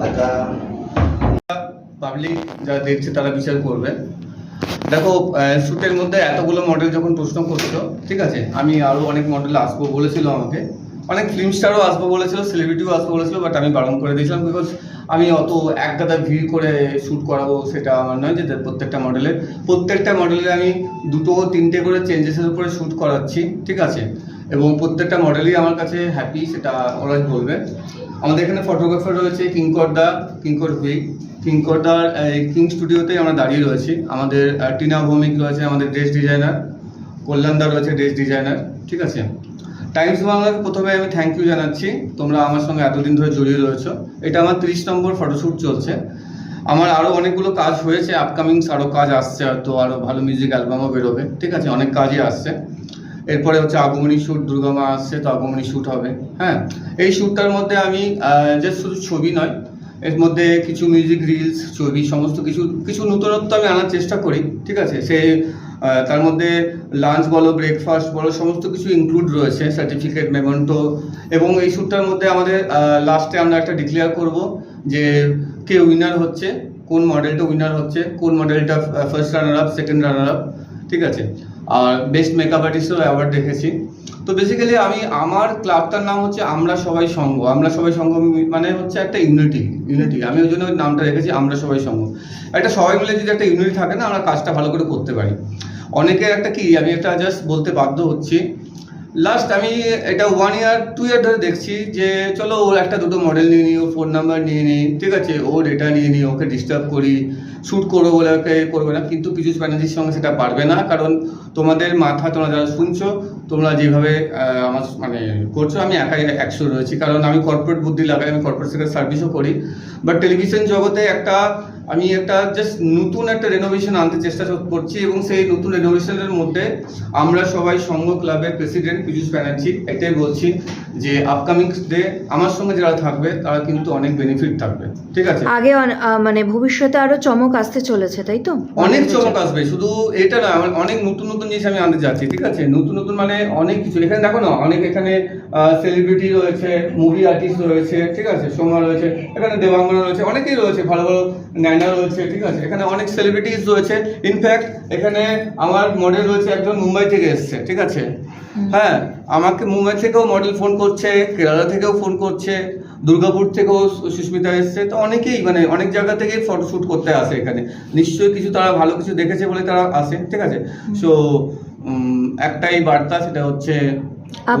টাকা পাবলিক যারা দেখছে, তারা বিচার করবে। দেখো শ্যুটের মধ্যে এতগুলো মডেল যখন প্রশ্ন করছ ঠিক আছে, আমি আরও অনেক মডেল আসব বলেছিল আমাকে। অনেক ফিল্ম স্টারও আসব বলেছিল সেলিব্রিটিও আসব বলেছিল বাট আমি বারণ করে দিয়েছিলাম বিকজ আমি অত এক গাদা ভিড় করে শ্যুট করাবো সেটা আমার নয় যে প্রত্যেকটা মডেলের প্রত্যেকটা মডেলে আমি দুটো, তিনটে করে চেঞ্জেসের উপরে শ্যুট করাচ্ছি, ঠিক আছে? এবং প্রত্যেকটা মডেলই আমার কাছে হ্যাপি সেটা ওরাই বলবে। আমাদের এখানে ফটোগ্রাফার রয়েছে কিঙ্কর দা কিঙ্কর হুই কিঙ্কর দার কিং স্টুডিওতেই আমরা দাঁড়িয়ে রয়েছি। আমাদের টিনা ভৌমিক রয়েছে আমাদের ড্রেস ডিজাইনার কল্যাণ দা রয়েছে ড্রেস ডিজাইনার ঠিক আছে? টাইমস বাংলাকে প্রথমে আমি থ্যাংক ইউ জানাচ্ছি। তোমরা আমার সঙ্গে এতদিন ধরে জড়িয়ে রয়েছো। এটা আমার তিরিশ নম্বর ফটোশ্যুট চলছে। আমার আরও অনেকগুলো কাজ হয়েছে। আপকামিংস আরও কাজ আসছে, হয়তো আরও ভালো মিউজিক অ্যালবামও বেরোবে। ঠিক আছে, অনেক কাজই আসছে। এরপরে হচ্ছে আগমনী শ্যুট দুর্গামা আসছে, তো আগমনী শ্যুট হবে। হ্যাঁ এই শ্যুটটার মধ্যে আমি যে শুধু ছবি নয় এর মধ্যে কিছু মিউজিক রিলস ছবি, সমস্ত কিছু কিছু নতুনত্ব আমি আনার চেষ্টা করি, ঠিক আছে? সে তার মধ্যে লাঞ্চ বলো ব্রেকফাস্ট বলো, সমস্ত কিছু ইনক্লুড রয়েছে সার্টিফিকেট মেমেন্টো এবং এই শ্যুটটার মধ্যে আমাদের লাস্টে আমরা একটা ডিক্লেয়ার করব যে কে উইনার হচ্ছে, কোন মডেলটা উইনার হচ্ছে, কোন মডেলটা first runner up second runner up ঠিক আছে? আর বেস্ট মেকআপ আর্টিস্টও অ্যাওয়ার্ড দেখেছি। তো বেসিক্যালি আমি, আমার ক্লাবটার নাম হচ্ছে আমরা সবাই সঙ্গ আমরা সবাই সঙ্গ মানে হচ্ছে একটা ইউনিটি ইউনিটি আমি ওই জন্য ওই নামটা রেখেছি, আমরা সবাই সঙ্গ একটা সবাই মিলে যদি একটা ইউনিটি থাকে না, আমরা কাজটা ভালো করে করতে পারি। অনেকের একটা কি, আমি একটা জাস্ট বলতে বাধ্য হচ্ছি লাস্ট আমি এটা ওয়ান ইয়ার টু ইয়ার ধরে দেখছি যে চলো ওর একটা দুটো মডেল নিয়ে নিই ওর ফোন নাম্বার নিয়ে নিই, ঠিক আছে? ও ডেটা নিয়ে নিই, ওকে ডিস্টার্ব করি শ্যুট করব বলে ওকে করবে না, কিন্তু পীযুষ ব্যানার্জির সঙ্গে সেটা পারবে না, কারণ তোমাদের মাথা তোমরা যারা শুনছো, তোমরা যেভাবে আমার মানে করছ, আমি একাই একশো রয়েছি, কারণ আমি কর্পোরেট বুদ্ধি লাগাই, আমি কর্পোরেট সেক্টর সার্ভিসও করি। বাট টেলিভিশন জগতে একটা আমি একটা জাস্ট নতুন একটা রেনোভেশন আনতে চেষ্টা করছি এবং সেই নতুন রেনোভেশনের মধ্যে আমরা সবাই সংঘ ক্লাবের প্রেসিডেন্ট পীযুষ ব্যানার্জি এটাই বলছি যে আপকামিং ডে আমার সঙ্গে যারা থাকবে তারা কিন্তু অনেক বেনিফিট থাকবে। ঠিক আছে? আগে মানে ভবিষ্যতে আরও চমক আসতে চলেছে তাই তো? অনেক চমক আসবে শুধু এটা না অনেক নতুন নতুন জিনিস আমি আনতে যাচ্ছি ঠিক আছে? নতুন নতুন মানে অনেক কিছু। এখানে দেখো না অনেক এখানে সেলিব্রিটি রয়েছে মুভি আর্টিস্ট রয়েছে ঠিক আছে? সোমা রয়েছে এখানে দেবাঙ্গনা রয়েছে অনেকেই রয়েছে ভালো ভালো ন্যানা রয়েছে ঠিক আছে? এখানে অনেক সেলিব্রিটিস রয়েছে। ইনফ্যাক্ট এখানে আমার মডেল রয়েছে একজন মুম্বাই থেকে এসছে ঠিক আছে? হ্যাঁ আমাকে মুম্বাই থেকেও মডেল ফোন করছে কেরালা থেকেও ফোন করছে দুর্গাপুর থেকেও সুস্মিতা এসছে। তো অনেকেই মানে অনেক জায়গা থেকেই ফটোশ্যুট করতে আসে এখানে। নিশ্চয়ই কিছু তারা ভালো কিছু দেখেছে বলে তারা আসে ঠিক আছে? সো একটাই বার্তা সেটা হচ্ছে